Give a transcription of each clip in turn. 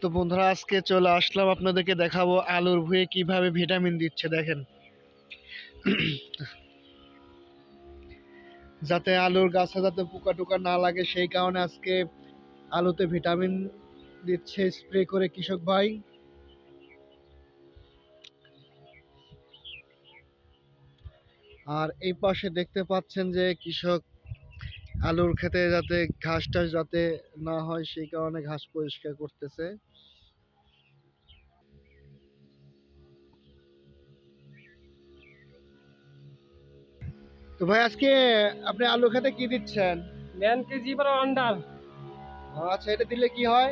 তো বন্ধুরা, আজকে চলে আসলাম, আপনাদেরকে দেখাবো আলুর ভুঁয়ে কীভাবে ভিটামিন দিচ্ছে, দেখেন। যাতে আলুর গাছে যাতে পোকা টোকা না লাগে, সেই কারণে আজকে আলুতে ভিটামিন দিচ্ছে স্প্রে করে কৃষক ভাই। আর এই পাশে দেখতে পাচ্ছেন যে কৃষক আলুর ক্ষেতে যাতে ঘাস টাস যাতে না হয় সেই কারণে ঘাস পরিষ্কার করতেছে। তো ভাই আজকে আপনি আলু খেতে কি দিচ্ছেন? ম্যান কেজি পর আন্ডার। আচ্ছা এটা দিলে কি হয়?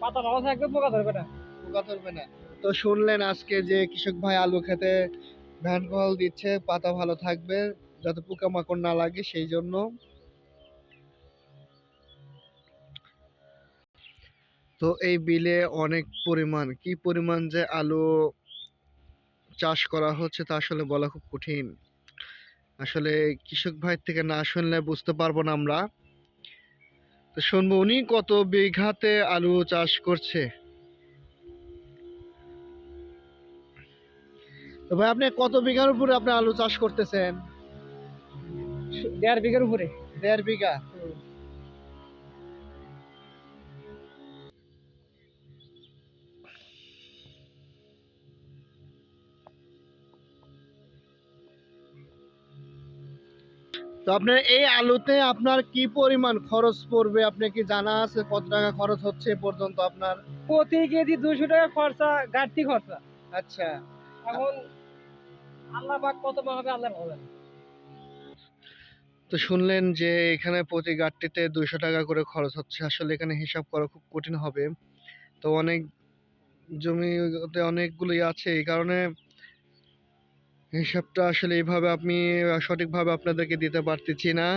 পাতা ভালো থাকবে পোকা ধরবে না। পোকা ধরবে না। তো শুনলেন আজকে যে কৃষক ভাই আলু খেতে ভ্যান কল দিচ্ছে পাতা ভালো থাকবে যাতে পোকামাকড় না লাগে সেই জন্য তো এই বিলে অনেক পরিমাণ কি পরিমাণ যে আলু চাষ করা হচ্ছে তা আসলে বলা খুব কঠিন। আসলে কৃষক ভাই থেকে না শুনলে বুঝতে পারব না আমরা। তো শুনব উনি কত বিঘাতে আলু চাষ করছে? তো ভাই আপনি কত বিঘার উপরে আপনি আলু চাষ করতেছেন? দেড় বিঘার উপরে। দেড় বিঘা? তো আপনার এই আলুতে আপনার কি পরিমাণ খরচ পড়বে? আপনি কি জানা আছে কত টাকা খরচ হচ্ছে এ পর্যন্ত আপনার? প্রতি কেজি দুশো টাকা খরচা ঘাটতি খরচা। আচ্ছা। এখন আল্লাহ পাক কত হবে আল্লাহ ভালো তো শুনলেন যে এখানে প্রতি গাঁটটিতে দুইশো টাকা করে খরচ হচ্ছে। আসলে এখানে হিসাব করা খুব কঠিন হবে। তো অনেক জমিতে অনেকগুলোই আছে। এই কারণে হিসাবটা আসলে এভাবে আমি সঠিকভাবে আপনাদেরকে দিতে পারতেছি না।